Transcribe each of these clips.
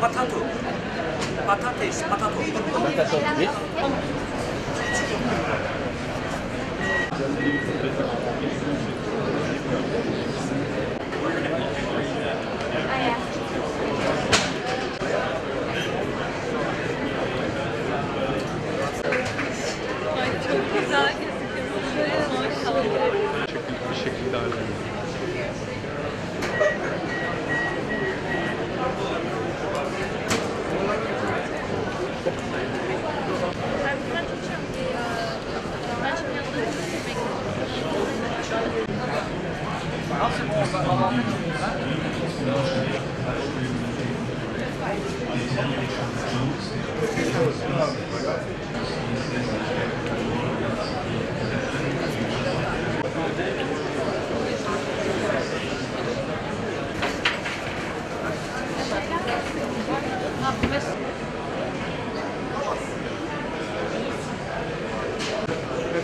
Patatu. Patates, patatu. Patatu. Yes. Es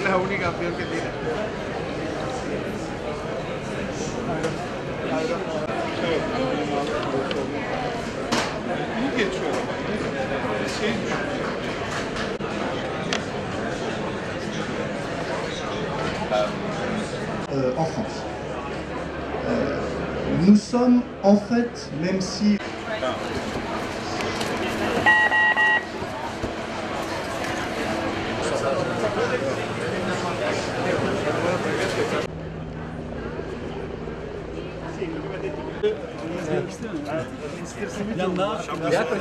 la única opción que tiene. Euh, en France. Euh, nous sommes en fait, même si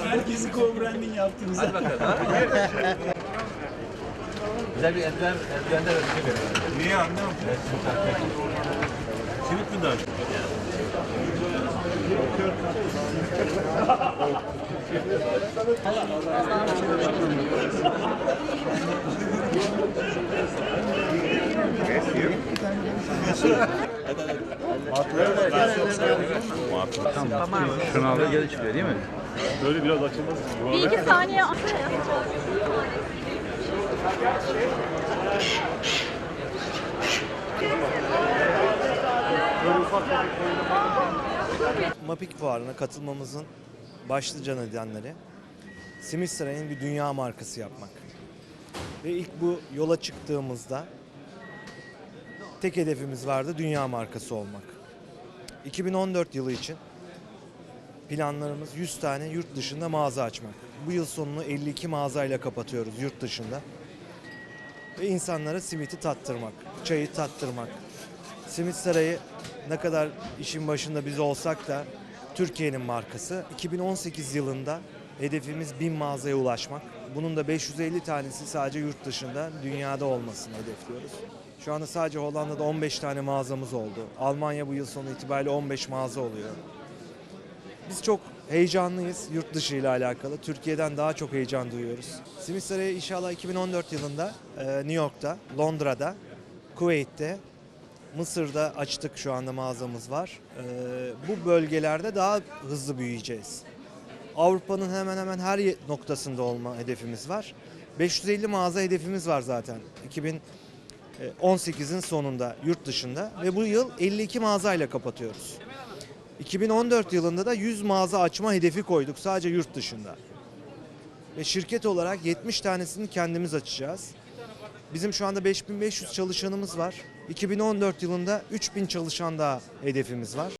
Herkesi co-branding yaptınız. Hadi bakalım. Güzel bir eldiven, eldivenler ödeyecek. niye anlıyor musun? Simit mi daha çok? Şunu alır geri çıkıyor değil mi? Böyle biraz açılmaz. Bir iki saniye. Mapik Fuarı'na katılmamızın başlıca nedenleri Simistara'nın bir dünya markası yapmak. Ve ilk bu yola çıktığımızda tek hedefimiz vardı dünya markası olmak. 2014 yılı için planlarımız 100 tane yurt dışında mağaza açmak. Bu yıl sonunu 52 mağazayla kapatıyoruz yurt dışında. Ve insanlara simiti tattırmak, çayı tattırmak. Simit Sarayı ne kadar işin başında biz olsak da Türkiye'nin markası. 2018 yılında hedefimiz 1000 mağazaya ulaşmak. Bunun da 550 tanesi sadece yurt dışında, dünyada olmasını hedefliyoruz. Şu anda sadece Hollanda'da 15 tane mağazamız oldu. Almanya bu yıl sonu itibariyle 15 mağaza oluyor. Biz çok heyecanlıyız yurt dışı ile alakalı. Türkiye'den daha çok heyecan duyuyoruz. Simit Sarayı inşallah 2014 yılında e, New York'ta, Londra'da, Kuveyt'te, Mısır'da açtık şu anda mağazamız var. E, bu bölgelerde daha hızlı büyüyeceğiz. Avrupa'nın hemen hemen her noktasında olma hedefimiz var. 550 mağaza hedefimiz var zaten. 2018'in sonunda yurt dışında ve bu yıl 52 mağazayla kapatıyoruz. 2014 yılında da 100 mağaza açma hedefi koyduk sadece yurt dışında. Ve şirket olarak 70 tanesini kendimiz açacağız. Bizim şu anda 5500 çalışanımız var. 2014 yılında 3000 çalışan daha hedefimiz var.